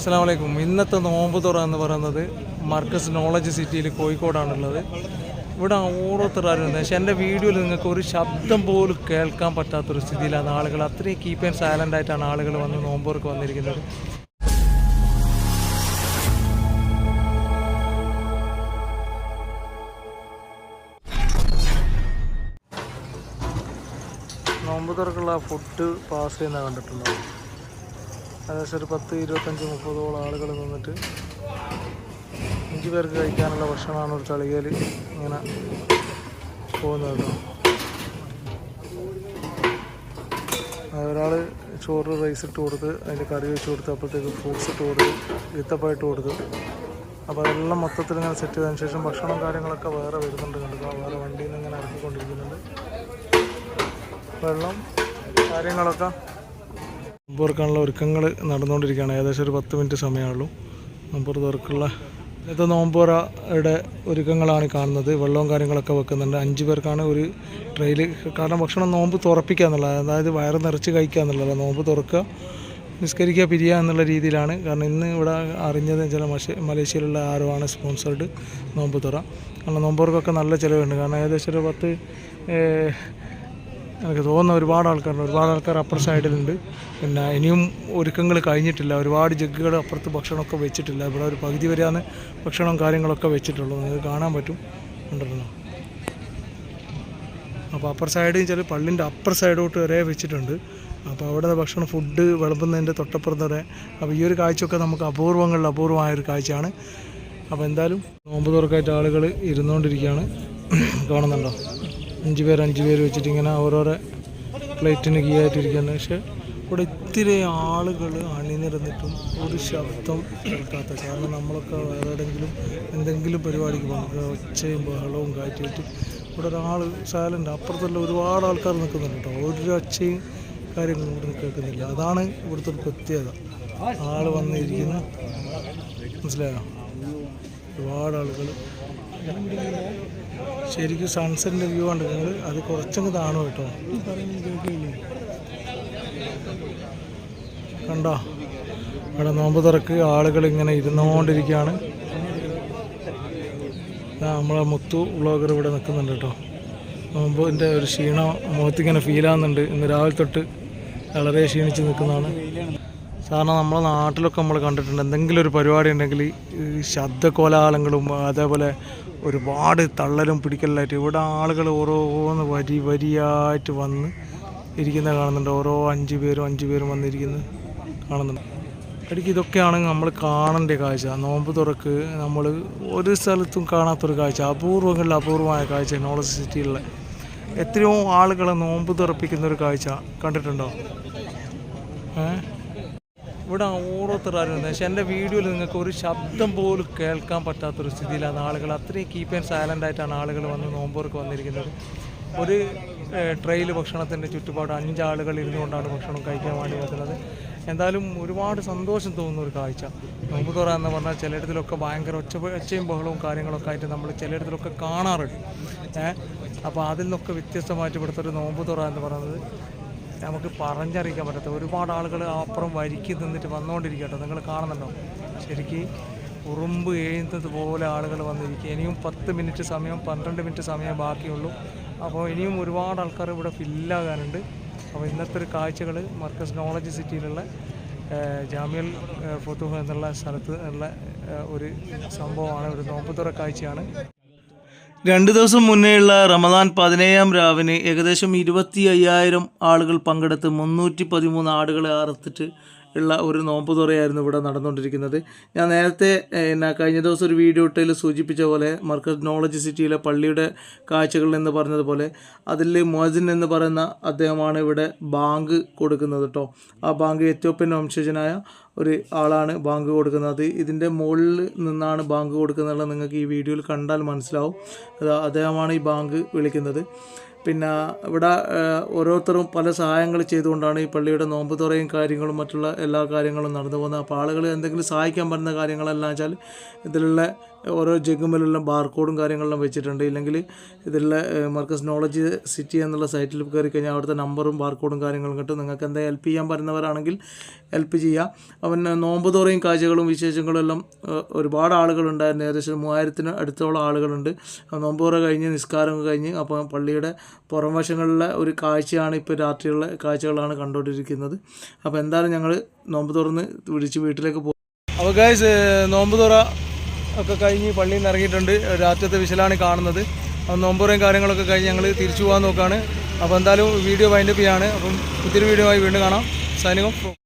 അസ്സാമലൈക്കും ഇന്നത്തെ നോമ്പ് തുറ എന്ന് പറയുന്നത് മർക്കസ് നോളജ് സിറ്റിയിൽ കോഴിക്കോടാണുള്ളത്. ഇവിടെ ഓരോരുത്തരും പക്ഷെ എന്റെ വീഡിയോയിൽ നിങ്ങൾക്ക് ഒരു ശബ്ദം പോലും കേൾക്കാൻ പറ്റാത്തൊരു സ്ഥിതിയിലാണ് ആളുകൾ. അത്രയും കീപ്പ് ആൻഡ് സൈലന്റ് ആയിട്ടാണ് ആളുകൾ വന്ന് നോമ്പുറക്ക് വന്നിരിക്കുന്നത്. നോമ്പ് തുറക്കുള്ള ഫുഡ് പാസ് ചെയ്യുന്ന കണ്ടിട്ടുണ്ടാവും ഏകദേശം ഒരു പത്ത് ഇരുപത്തഞ്ച് മുപ്പതോളം ആളുകൾ നിന്നിട്ട് അഞ്ച് പേർക്ക് കഴിക്കാനുള്ള ഭക്ഷണമാണ് ഒരു തളികയിൽ ഇങ്ങനെ പോകുന്നത് ഒരാൾ ചോറ് റൈസ് ഇട്ട് കൊടുത്ത് അതിന്റെ കറി വെച്ച് കൊടുത്ത് അപ്പോഴത്തേക്ക് ഫ്രൂട്ട്സ് ഇട്ട് കൊടുത്ത് ഈത്തപ്പഴം കൊടുത്തു. അപ്പോൾ അതെല്ലാം മൊത്തത്തിൽ ഇങ്ങനെ സെറ്റ് ചെയ്തതിന് ശേഷം ഭക്ഷണം കാര്യങ്ങളൊക്കെ വേറെ വരുന്നുണ്ട് കണ്ടു? വേറെ വണ്ടിയിൽ നിന്ന് ഇങ്ങനെ ഇറക്കിക്കൊണ്ടിരിക്കുന്നുണ്ട് വെള്ളം കാര്യങ്ങളൊക്കെ. നോമ്പ് തുറക്കാനുള്ള ഒരുക്കങ്ങൾ നടന്നുകൊണ്ടിരിക്കുകയാണ്. ഏകദേശം ഒരു പത്ത് മിനിറ്റ് സമയമുള്ളൂ. നോമ്പ് തുറക്കുള്ള ഇന്നത്തെ നോമ്പോറയുടെ ഒരുക്കങ്ങളാണ് കാണുന്നത്. വെള്ളവും കാര്യങ്ങളൊക്കെ വെക്കുന്നുണ്ട്. അഞ്ച് പേർക്കാണ് ഒരു ട്രെയിൽ കാരണം ഭക്ഷണം നോമ്പ് തുറപ്പിക്കുക എന്നുള്ളത് അതായത് വയറ് നിറച്ച് കഴിക്കുക എന്നുള്ളത് നോമ്പ് തുറക്കുക നിസ്കരിക്കുക പിരിയുക എന്നുള്ള രീതിയിലാണ്. കാരണം ഇന്ന് ഇവിടെ അറിഞ്ഞത് ചില മലേഷ്യയിലുള്ള ആരോ ആണ് സ്പോൺസർഡ് നോമ്പ് തുറ. കാരണം നോമ്പുറക്കൊക്കെ നല്ല ചിലവുണ്ട്. കാരണം ഏകദേശം ഒരു പത്ത് എനിക്ക് തോന്നുന്ന ഒരുപാട് ആൾക്കാരുണ്ട്. ഒരുപാട് ആൾക്കാർ അപ്പർ സൈഡിലുണ്ട്. പിന്നെ ഇനിയും ഒരുക്കങ്ങൾ കഴിഞ്ഞിട്ടില്ല. ഒരുപാട് ജഗ്ഗുകൾ അപ്പുറത്ത് ഭക്ഷണമൊക്കെ വെച്ചിട്ടില്ല. ഇവിടെ ഒരു പകുതി വരെയാണ് ഭക്ഷണവും കാര്യങ്ങളൊക്കെ വെച്ചിട്ടുള്ളൂ. നിങ്ങൾക്ക് കാണാൻ പറ്റും. ഉണ്ടല്ലോ. അപ്പോൾ അപ്പർ സൈഡ് ചില പള്ളിന്റെ അപ്പർ സൈഡോട്ട് വരെ വെച്ചിട്ടുണ്ട്. അപ്പോൾ അവിടെ ഭക്ഷണം ഫുഡ് വിളമ്പുന്നതിന്റെ തൊട്ടപ്പുറത്ത് വരെ. അപ്പോൾ ഈ ഒരു കാഴ്ചയൊക്കെ നമുക്ക് അപൂർവങ്ങളിൽ അപൂർവമായ ഒരു കാഴ്ചയാണ്. അപ്പോൾ എന്തായാലും നോമ്പ് തുറക്കായിട്ട് ആളുകൾ ഇരുന്നുകൊണ്ടിരിക്കുകയാണ്. കാണുന്നുണ്ടോ? അഞ്ച് പേർ അഞ്ച് പേര് വെച്ചിട്ട് ഇങ്ങനെ ഓരോരോ പ്ലേറ്റിന് കീ ആയിട്ടിരിക്കുകയാണ്. പക്ഷെ ഇവിടെ ഇത്തിരി ആളുകൾ അണിനിരന്നിട്ടും ഒരു ശബ്ദം കേൾക്കാത്ത കാരണം നമ്മളൊക്കെ വേറെ എവിടെയെങ്കിലും എന്തെങ്കിലും പരിപാടിക്ക് പോകുന്നത് ഒച്ചയും ബഹളവും കാറ്റിയിട്ട് ഇവിടെ ഒരാൾ സൈലന്റ് അപ്പുറത്തുള്ള ഒരുപാട് ആൾക്കാർ നിൽക്കുന്നുണ്ട് കേട്ടോ. ഒരു ഒച്ചയും കാര്യങ്ങളും ഇവിടെ കേൾക്കുന്നില്ല. അതാണ് ഇവിടുത്തെ ഒരു പ്രത്യേകത. ആൾ വന്നിരിക്കുന്നു. മനസ്സിലായോ? ഒരുപാട് ആളുകൾ ശരിക്കും സൺസെറ്റിന്റെ വ്യൂ ഉണ്ട് നിങ്ങൾ അത് കുറച്ചങ്ങ് താണു കേട്ടോ? കണ്ടോ? ഇവിടെ നോമ്പ് തുറക്ക് ആളുകൾ ഇങ്ങനെ ഇരുന്നുകൊണ്ടിരിക്കുകയാണ്. നമ്മളെ മുത്തു വ്ളോഗർ ഇവിടെ നിൽക്കുന്നുണ്ട് കേട്ടോ. നോമ്പിന്റെ ഒരു ക്ഷീണം മുഖത്തിങ്ങനെ ഫീൽ ആകുന്നുണ്ട് ഇന്ന് രാവിലെ തൊട്ട് വളരെ ക്ഷീണിച്ച് നിൽക്കുന്നതാണ്. സാധാരണ നമ്മളെ നാട്ടിലൊക്കെ നമ്മൾ കണ്ടിട്ടുണ്ട്. എന്തെങ്കിലും ഒരു പരിപാടി ഉണ്ടെങ്കിൽ ശബ്ദകോലാഹലങ്ങളും അതേപോലെ ഒരുപാട് തള്ളലും പിടിക്കലായിട്ട് ഇവിടെ ആളുകൾ ഓരോന്ന് വരി വരിയായിട്ട് വന്ന് ഇരിക്കുന്ന കാണുന്നുണ്ട്. ഓരോ അഞ്ച് പേരും അഞ്ച് പേരും വന്നിരിക്കുന്നത് കാണുന്നുണ്ട്. ഇടയ്ക്ക് ഇതൊക്കെയാണ് നമ്മൾ കാണേണ്ട കാഴ്ച. നോമ്പ് തുറക്ക് നമ്മൾ ഒരു സ്ഥലത്തും കാണാത്തൊരു കാഴ്ച. അപൂർവങ്ങളിൽ അപൂർവമായ കാഴ്ച നോളജ് സിറ്റിയിലുള്ള എത്രയോ ആളുകളെ നോമ്പ് തുറപ്പിക്കുന്ന ഒരു കാഴ്ച കണ്ടിട്ടുണ്ടോ? ഏഹ് ഇവിടെ ഓരോരുത്തരും പക്ഷേ എന്റെ വീഡിയോയിൽ നിങ്ങൾക്ക് ഒരു ശബ്ദം പോലും കേൾക്കാൻ പറ്റാത്തൊരു സ്ഥിതിയിലാണ് ആളുകൾ. അത്രയും കീപ്പ് ആൻഡ് സൈലന്റ് ആയിട്ടാണ് ആളുകൾ വന്ന് നോമ്പോർക്ക് വന്നിരിക്കുന്നത്. ഒരു ട്രെയിൽ ഭക്ഷണത്തിന്റെ ചുറ്റുപാട് അഞ്ചാളുകൾ ഇരുന്നുകൊണ്ടാണ് ഭക്ഷണം കഴിക്കാൻ വേണ്ടി വരുന്നത് എന്തായാലും ഒരുപാട് സന്തോഷം തോന്നുന്ന ഒരു കാഴ്ച. നോമ്പ് തുറ എന്ന് പറഞ്ഞാൽ ചിലയിടത്തിലൊക്കെ ഭയങ്കര ഒച്ച ഒച്ചയും ബഹളവും കാര്യങ്ങളൊക്കെ ആയിട്ട് നമ്മൾ ചിലയിടത്തിലൊക്കെ കാണാറുണ്ട്. അപ്പോൾ അതിൽ നിന്നൊക്കെ വ്യത്യസ്തമായിട്ട് ഇവിടുത്തെ ഒരു നോമ്പ് തുറ എന്ന് പറയുന്നത് നമുക്ക് പറഞ്ഞറിയിക്കാൻ പറ്റാത്ത ഒരുപാട് ആളുകൾ അപ്പുറം വരിക്ക് നിന്നിട്ട് വന്നുകൊണ്ടിരിക്കട്ടോ നിങ്ങൾ കാണുന്നുണ്ടോ? ശരിക്ക് ഉറുമ്പ് എഴുന്നത് പോലെ ആളുകൾ വന്നിരിക്കുക ഇനിയും പത്ത് മിനിറ്റ് സമയം പന്ത്രണ്ട് മിനിറ്റ് സമയം ബാക്കിയുള്ളൂ. അപ്പോൾ ഇനിയും ഒരുപാട് ആൾക്കാർ ഇവിടെ ഫില്ലാകാനുണ്ട് അപ്പോൾ ഇന്നത്തെ ഒരു കാഴ്ചകൾ മർക്കസ് നോളജ് സിറ്റിയിലുള്ള ജാമ്യൽ ഫുത്തുഹ എന്നുള്ള സ്ഥലത്ത് ഉള്ള ഒരു സംഭവമാണ്. ഒരു നോമ്പുതുറ കാഴ്ചയാണ്. രണ്ട് ദിവസം മുന്നേയുള്ള റമദാൻ പതിനേഴാം രാവിന് ഏകദേശം ഇരുപത്തി അയ്യായിരം ആളുകൾ പങ്കെടുത്ത് മുന്നൂറ്റി പതിമൂന്ന് ആടുകളെ അറുത്തിട്ട് ഉള്ള ഒരു നോമ്പ് തുറയായിരുന്നു ഇവിടെ നടന്നുകൊണ്ടിരിക്കുന്നത്. ഞാൻ നേരത്തെ എന്നാ കഴിഞ്ഞ ദിവസം ഒരു വീഡിയോ ഇട്ടതിൽ സൂചിപ്പിച്ച പോലെ മർക്കസ് നോളജ് സിറ്റിയിലെ പള്ളിയുടെ കാഴ്ചകൾ എന്ന് പറഞ്ഞതുപോലെ അതിൽ മോജിൻ എന്ന് പറയുന്ന അദ്ദേഹമാണ് ഇവിടെ ബാങ്ക് കൊടുക്കുന്നത് കേട്ടോ ആ ബാങ്ക് എത്യോപ്യൻ വംശജനായ ഒരു ആളാണ് ബാങ്ക് കൊടുക്കുന്നത്. ഇതിന്റെ മുകളിൽ നിന്നാണ് ബാങ്ക് കൊടുക്കുന്നത് നിങ്ങൾക്ക് ഈ വീഡിയോയിൽ കണ്ടാൽ മനസ്സിലാവും. അദ്ദേഹമാണ് ഈ ബാങ്ക് വിളിക്കുന്നത്. പിന്നെ ഇവിടെ ഓരോരുത്തരും പല സഹായങ്ങൾ ചെയ്തുകൊണ്ടാണ് ഈ പള്ളിയുടെ നോമ്പ് തുറയും കാര്യങ്ങളും മറ്റുള്ള എല്ലാ കാര്യങ്ങളും നടന്നു പോകുന്നത്. അപ്പോൾ ആളുകൾ എന്തെങ്കിലും സഹായിക്കാൻ പറ്റുന്ന കാര്യങ്ങളെല്ലാം വെച്ചാൽ ഇതിലുള്ള ഓരോ ജഗുമലുള്ള ബാർകോഡും കാര്യങ്ങളെല്ലാം വെച്ചിട്ടുണ്ട്. ഇല്ലെങ്കിൽ ഇതിലുള്ള മർക്കസ് നോളജ് സിറ്റി എന്നുള്ള സൈറ്റിൽ കയറി കഴിഞ്ഞാൽ അവിടുത്തെ നമ്പറും ബാർകോഡും കാര്യങ്ങളും കിട്ടും. നിങ്ങൾക്ക് എന്താ ഹെൽപ്പ് ചെയ്യാൻ പറ്റുന്നവരാണെങ്കിൽ ഹെൽപ്പ് ചെയ്യുക. അവൻ നോമ്പ് തുറയും കാഴ്ചകളും വിശേഷങ്ങളും എല്ലാം ഒരുപാട് ആളുകളുണ്ടായിരുന്നു. ഏകദേശം മൂവായിരത്തിന് അടുത്തോളം ആളുകളുണ്ട്. നോമ്പ് തുറ കഴിഞ്ഞ് നിസ്കാരം കഴിഞ്ഞ് അപ്പോൾ പള്ളിയുടെ പുറം വശങ്ങളിലെ ഒരു കാഴ്ചയാണ് ഇപ്പോൾ രാത്രിയുള്ള കാഴ്ചകളാണ് കണ്ടുകൊണ്ടിരിക്കുന്നത്. അപ്പോൾ എന്തായാലും ഞങ്ങൾ നോമ്പ് തുറന്ന് വിളിച്ച് വീട്ടിലേക്ക് പോകും അപ്പോൾ ഗൈസ് നോമ്പ് തുറ ഒക്കെ കഴിഞ്ഞ് പള്ളിയിൽ നിന്ന് ഇറങ്ങിയിട്ടുണ്ട്. രാത്രിത്തെ വിശലാണ് കാണുന്നത്. അപ്പോൾ നോമ്പുറയും കാര്യങ്ങളൊക്കെ കഴിഞ്ഞ് ഞങ്ങൾ തിരിച്ചു പോകാൻ നോക്കുകയാണ് അപ്പോൾ എന്തായാലും വീഡിയോ വൈൻഡപ്പ് ചെയ്യാണ്. അപ്പം പുതിയൊരു വീഡിയോ ആയി വീണ്ടും കാണാം. സൈനികം